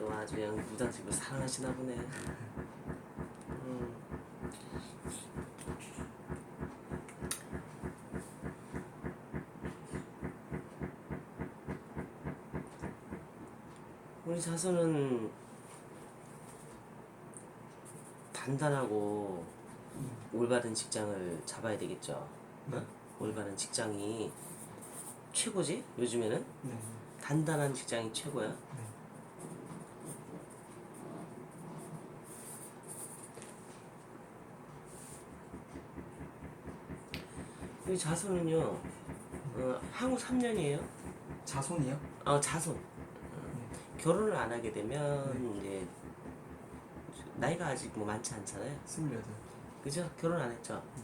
또 아주 그냥 무당집을 사랑하시나 보네. 음. 우리 자손은 단단하고 올바른 직장을 잡아야 되겠죠. 어? 올바른 직장이 최고지? 요즘에는 네. 단단한 직장이 최고야. 이 자손은요, 어, 항우 3년이에요. 자손이요? 어, 자손. 어, 결혼을 안 하게 되면 이제 나이가 아직 뭐 많지 않잖아요. 스물여덟. 그죠? 결혼 안 했죠? 네.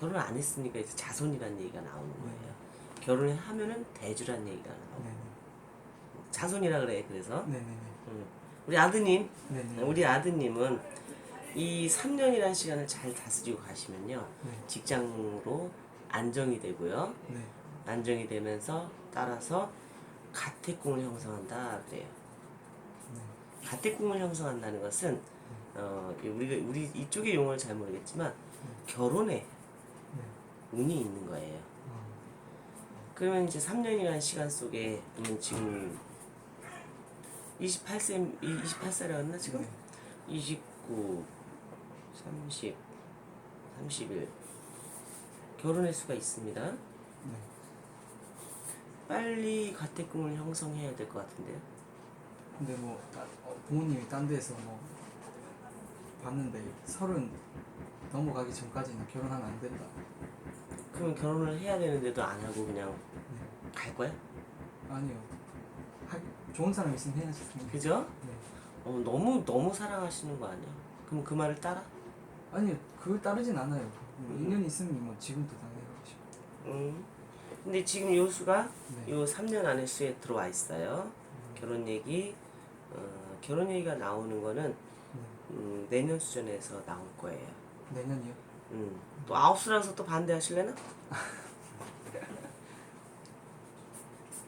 결혼 안 했으니까 이제 자손이라는 얘기가 나오는 거예요. 결혼을 하면은 대주라는 얘기가 나오고 네네. 자손이라 그래. 그래서 네네네. 음. 우리 아드님, 네네. 우리 아드님은 이 3년이라는 시간을 잘 다스리고 가시면요. 네. 직장으로 안정이 되고요. 네. 안정이 되면서 따라서 가택궁을 형성한다 그래요. 네. 가택궁을 형성한다는 것은 어, 우리 우리 이쪽의 용어를 잘 모르겠지만 결혼에 네. 운이 있는 거예요. 어. 그러면 이제 3년이라는 시간 속에 음, 지금 28세 28살이었나 지금? 네. 29 30 31 결혼할 수가 있습니다. 네. 빨리 가택궁을 형성해야 될 것 같은데요. 근데 뭐 따- 어, 부모님이 딴 데서 뭐 봤는데 서른 넘어가기 전까지는 결혼하면 안 된다. 그러면 결혼을 해야 되는데도 안 하고 그냥 네. 갈 거야? 아니요. 하, 좋은 사람 있으면 해야지. 그죠? 네. 어, 너무 너무 사랑하시는 거 아니야? 그럼 그 말을 따라? 아니요. 그걸 따르진 않아요. 뭐 음. 인연 있으면 뭐 지금도 당해가지고. 음. 근데 지금 요 수가 네. 요 3년 안에 수에 들어와 있어요. 결혼 얘기, 어, 결혼 얘기가 나오는 거는 네. 음, 내년 수준에서 나올 거예요. 내년이요? 음. 또 아홉 수라서 또 반대하실래나?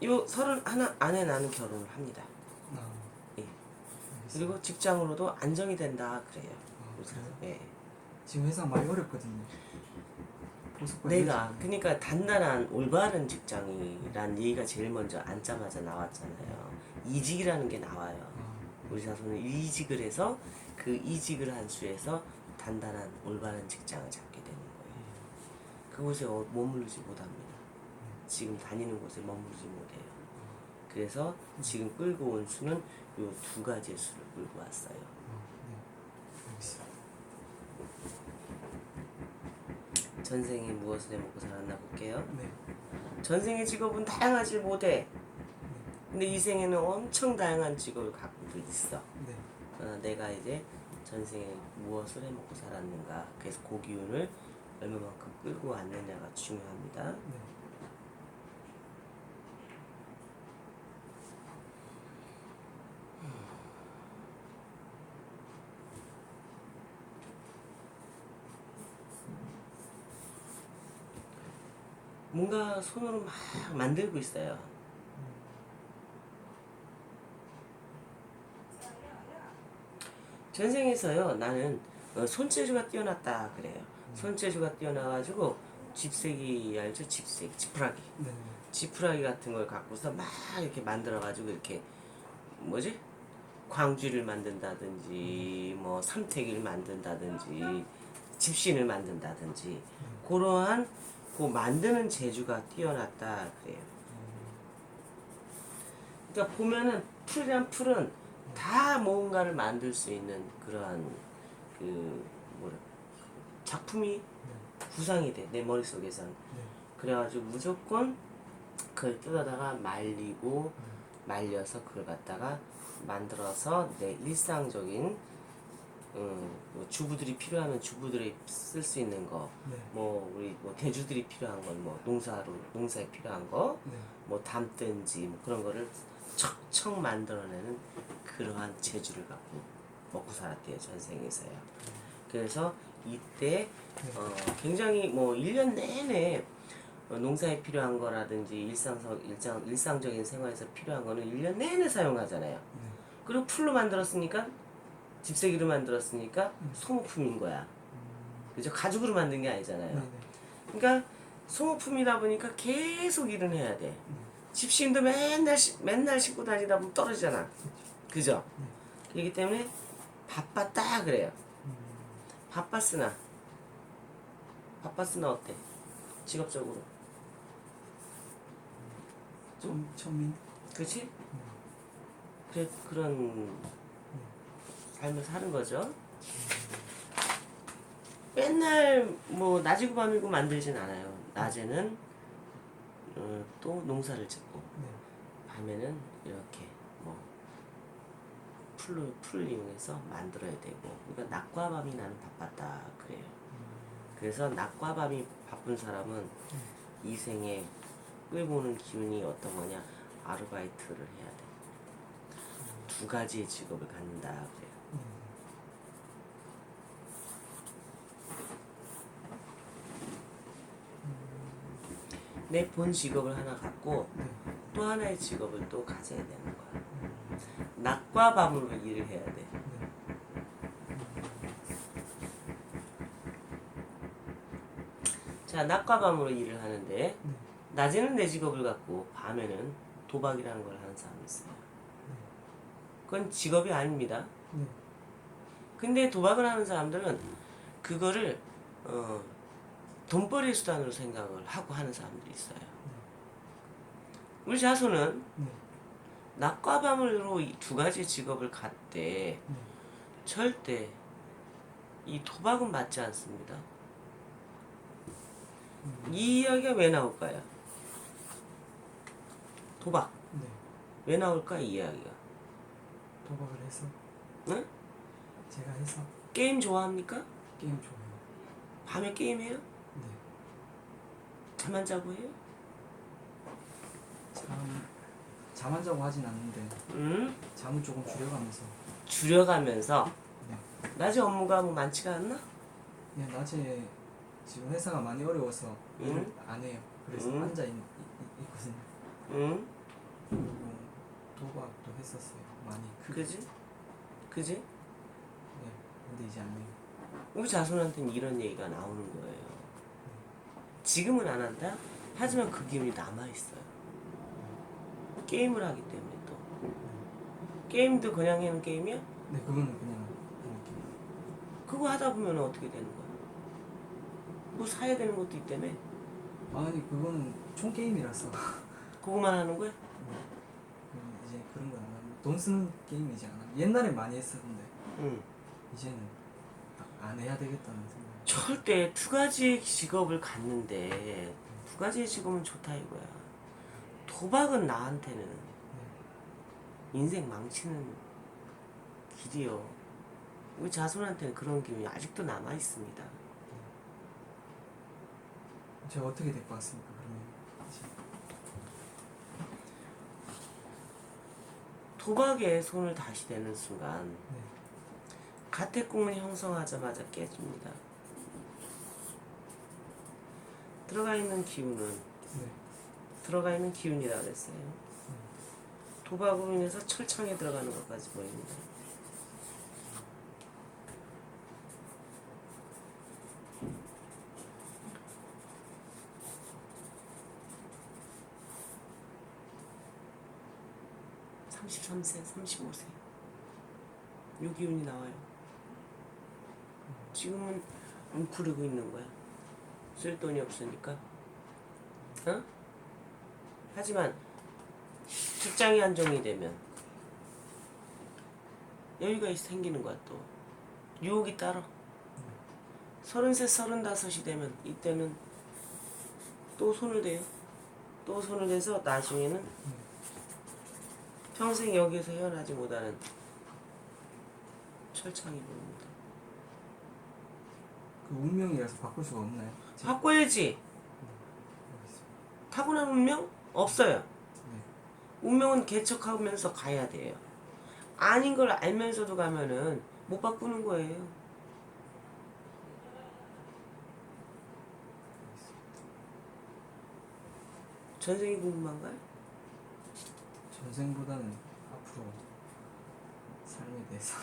요 서른 하나 안에 나는 결혼을 합니다. 아. 예. 알겠습니다. 그리고 직장으로도 안정이 된다 그래요. 아, 그래요? 예. 지금 회사 많이 어렵거든요. 내가. 그러니까 단단한 올바른 직장이란 얘기가 제일 먼저 앉자마자 나왔잖아요. 이직이라는 게 나와요. 아, 우리 자손은 이직을 해서 그 이직을 한 수에서 단단한 올바른 직장을 잡게 되는 거예요. 그곳에 어- 머무르지 못합니다. 지금 다니는 곳에 머무르지 못해요. 그래서 지금 끌고 온 수는 요두 가지의 수를 끌고 왔어요. 아, 네. 알겠습니다. 전생에 무엇을 해 먹고 살았나 볼게요. 네. 전생의 직업은 다양하지 못해. 근데 이 생에는 엄청 다양한 직업을 갖고 있어. 네. 어, 내가 이제 전생에 무엇을 해 먹고 살았는가. 그래서 그 기운을 얼마만큼 끌고 왔느냐가 중요합니다. 네. 뭔가 손으로 막 만들고 있어요. 전생에서요, 나는 어, 손재주가 뛰어났다 그래요. 손재주가 뛰어나가지고 집세기 알죠? 집세기, 지푸라기. 네. 지푸라기 같은 걸 갖고서 막 이렇게 만들어가지고 이렇게 뭐지? 광쥐를 만든다든지 뭐 삼태기를 만든다든지 집신을 만든다든지 그러한 그 만드는 재주가 뛰어났다 그래요. 그러니까 보면은 풀이란 풀은 다 뭔가를 만들 수 있는 그러한 그 뭐라 작품이 구상이 돼 내 머릿속에선 네. 그래가지고 무조건 그걸 뜯어다가 말리고 말려서 그걸 갖다가 만들어서 내 일상적인 음, 뭐 주부들이 필요하면 주부들이 쓸 수 있는 거, 네. 뭐 우리 뭐 대주들이 필요한 건 뭐 농사로 농사에 필요한 거, 네. 뭐 담든지 뭐 그런 거를 척척 만들어내는 그러한 재주를 갖고 먹고 살았대요 전생에서요. 그래서 이때 어, 굉장히 뭐 1년 내내 어, 농사에 필요한 거라든지 일상적 일상 일상적인 생활에서 필요한 거는 1년 내내 사용하잖아요. 네. 그리고 풀로 만들었으니까 집세기로 만들었으니까 소모품인 거야. 그죠? 가죽으로 만든 게 아니잖아요. 그러니까 소모품이다 보니까 계속 일을 해야 돼. 집신도 맨날 시- 맨날 신고 다니다 보면 떨어지잖아. 그죠? 그렇기 때문에 바빴다 그래요. 바빴으나 바빴으나 어때? 직업적으로 좀 천민. 그렇지? 그래 그런 삶을 사는 거죠. 맨날 뭐 낮이고 밤이고 만들진 않아요. 낮에는 어, 또 농사를 짓고 네. 밤에는 이렇게 뭐 풀을 풀을 이용해서 만들어야 되고 그러니까 낮과 밤이 나는 바빴다 그래요. 그래서 낮과 밤이 바쁜 사람은 이 생에 끌고 오는 기운이 어떤 거냐 아르바이트를 해야 돼. 두 가지의 직업을 갖는다 그래요. 내 본 직업을 하나 갖고 네. 또 하나의 직업을 또 가져야 되는 거야. 낮과 밤으로 일을 해야 돼. 네. 자, 낮과 밤으로 일을 하는데 네. 낮에는 내 직업을 갖고 밤에는 도박이라는 걸 하는 사람이 있어요. 그건 직업이 아닙니다. 네. 근데 도박을 하는 사람들은 그거를 어, 돈벌이 수단으로 생각을 하고 하는 사람들이 있어요. 우리 자손은 네. 낮과 밤으로 이두 가지 직업을 갖되 네. 절대 이 도박은 맞지 않습니다. 이 이야기가 왜 나올까요? 도박 네. 왜 나올까 이 이야기가? 도박을 해서 응? 제가 해서 게임 좋아합니까? 게임 좋아해요. 밤에 게임해요? 네. 잠안 자고 해요? 잠, 잠안 자고 하진 않는데 응? 잠을 조금 줄여가면서 줄여가면서 네. 낮에 업무가 뭐 많지가 않나? 네, 낮에 지금 회사가 많이 어려워서 일을 응? 안 해요. 그래서 응? 앉아 있, 있, 있거든요. 응? 그리고 도박도 했었어요. 많이 크게. 그지? 그지? 네. 근데 이제 안 해요. 우리 자손한테는 이런 얘기가 나오는 거예요. 지금은 안 한다? 하지만 그 기운이 남아있어요. 게임을 하기 때문에 또. 게임도 그냥 하는 게임이야? 네, 그거는 그냥 하는 게. 그거 하다 보면 어떻게 되는 거야? 뭐 사야 되는 것도 있다며? 아니 그거는 총 게임이라서 그거만 하는 거야? 음, 이제 그런 건 안 하고 돈 쓰는 게임 이제 안 하고 옛날에 많이 했었는데 응. 이제는 아- 안 해야 되겠다는 생각. 절대 두 가지의 직업을 갖는데 두 가지의 직업은 좋다 이거야. 도박은 나한테는 인생 망치는 길이요. 우리 자손한테는 그런 기운이 아직도 남아 있습니다. 제가 어떻게 될 것 같습니까? 그러면 이제 도박에 손을 다시 대는 순간 네. 가택궁을 형성하자마자 깨집니다. 들어가 있는 기운은 네. 들어가 있는 기운이라 그랬어요. 도박으로 인해서 철창에 들어가는 것까지 보입니다. 삼십삼 세, 삼십오 세. 요 기운이 나와요. 지금은 웅크리고 있는 거야. 쓸 돈이 없으니까. 어? 하지만 직장이 안정이 되면 여유가 생기는 거야 또 유혹이 따라 서른셋 서른다섯이 되면 이때는 또 손을 대요 또 손을 대서 나중에는 평생 여기에서 헤어나지 못하는 철창이 보입니다 그 운명이라서 바꿀 수가 없나요? 바꿔야지. 타고난 운명 없어요 네. 운명은 개척하면서 가야 돼요. 아닌 걸 알면서도 가면은 못 바꾸는 거예요. 전생이 궁금한가요? 전생보다는 앞으로 삶에 대해서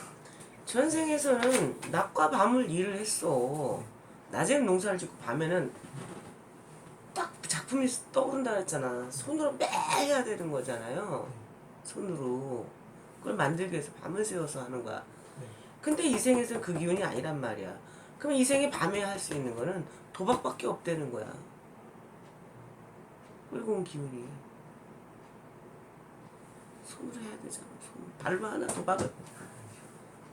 전생에서는 낮과 밤을 일을 했어. 낮에는 농사를 짓고 밤에는 딱 작품이 떠오른다 그랬잖아. 손으로 매 해야 되는 거잖아요. 손으로. 그걸 만들기 위해서 밤을 새워서 하는 거야. 네. 근데 이 생에서는 그 기운이 아니란 말이야. 그럼 이 생에 밤에 할 수 있는 거는 도박밖에 없다는 거야. 끌고 온 기운이. 손으로 해야 되잖아. 손. 발로 하나 도박을.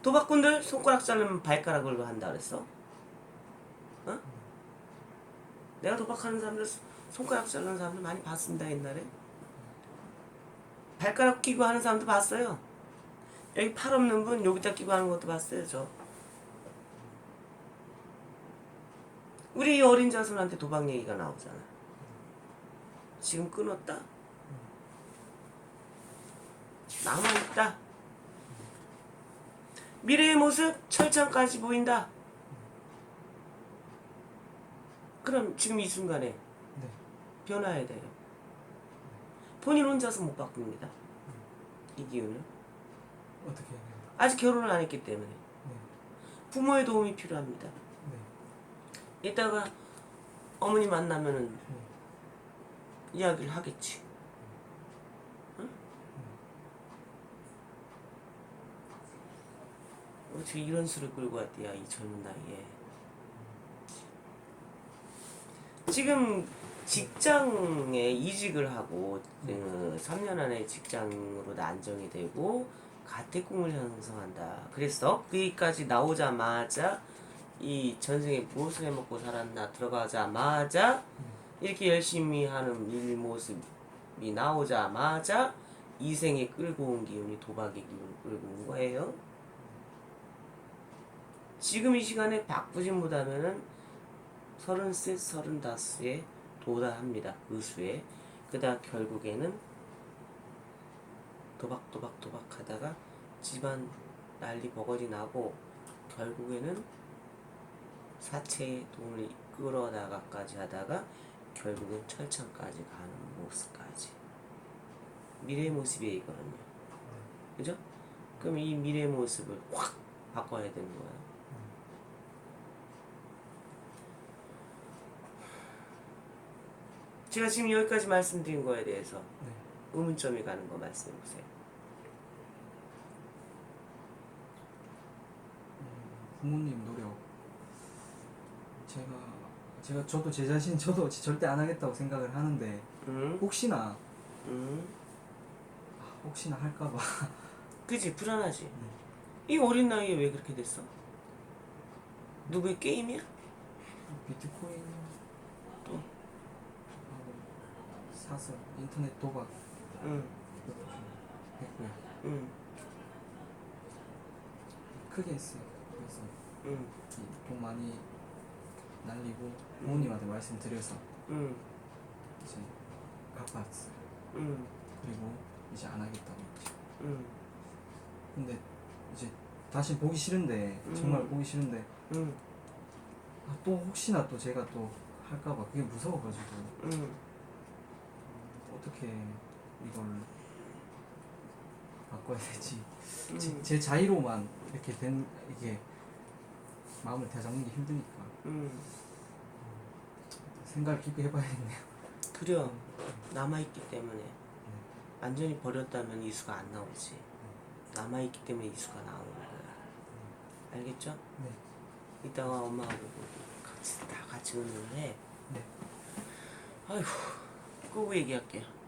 도박꾼들 손가락 자르면 발가락으로 한다 그랬어? 어? 내가 도박하는 사람들 손- 손가락 자르는 사람들 많이 봤습니다 옛날에. 발가락 끼고 하는 사람도 봤어요. 여기 팔 없는 분 여기다 끼고 하는 것도 봤어요 저. 우리 이 어린 자손한테 도박 얘기가 나오잖아. 지금 끊었다. 남아있다. 미래의 모습 철창까지 보인다. 그럼 지금 이 순간에 네. 변화해야 돼요. 본인 혼자서 못 바꿉니다. 이 기운을. 어떻게 해야 돼요? 아직 결혼을 안 했기 때문에. 네. 부모의 도움이 필요합니다. 네. 이따가 어머니 만나면은 네. 이야기를 하겠지. 어떻게 이런 수를 끌고 왔대야 이 젊은 나이에. 지금 직장에 이직을 하고 그 3년 안에 직장으로 안정이 되고 가택꿈을 형성한다. 그래서 거기까지 나오자마자 이 전생에 무엇을 해먹고 살았나 들어가자마자 이렇게 열심히 하는 일 모습이 나오자마자 이 생에 끌고 온 기운이 도박의 기운을 끌고 온 거예요. 지금 이 시간에 바꾸진 못하면은 서른셋, 서른다섯에 도달합니다. 그 수에. 그다 결국에는 도박도박 도박 하다가 집안 난리 버거지 나고 결국에는 사채의 돈을 끌어나가까지 하다가 결국은 철창까지 가는 모습까지 미래의 모습이 이거든요. 그죠? 그럼 이 미래의 모습을 확 바꿔야 되는 거야. 제가 지금 여기까지 말씀드린 거에 대해서 네. 의문점이 가는 거 말씀해 보세요. 음, 부모님 노력 제가 제가 저도 제 자신 저도 절대 안 하겠다고 생각을 하는데 응? 혹시나 응? 아, 혹시나 할까봐 그지 불안하지. 네. 이 어린 나이에 왜 그렇게 됐어? 누구의 게임이야? 비트코인 또? 하고 사서 인터넷 도박. 응, 했고요. 응, 크게 했어요. 그래서 응, 이돈 많이 날리고 부모님한테 말씀드려서 응, 이제 갚았어요. 응, 그리고 이제 안 하겠다고 했죠. 응, 근데 이제 다시 보기 싫은데 음. 정말 보기 싫은데 응, 아, 또 혹시나 또 제가 또 할까봐 그게 무서워가지고 응. 어떻게 이걸 바꿔야 되지? 음. 제, 제 자의로만 이렇게 된 이게 마음을 다잡는 게 힘드니까 음, 생각을 깊게 해봐야겠네요. 그려 남아있기 때문에 네. 완전히 버렸다면 이수가 안 나오지. 네. 남아있기 때문에 이수가 나오는 거야. 네. 알겠죠? 네. 이따가 엄마하고 같이 다 같이 운동해. 네. 아휴 19부 얘기할게요.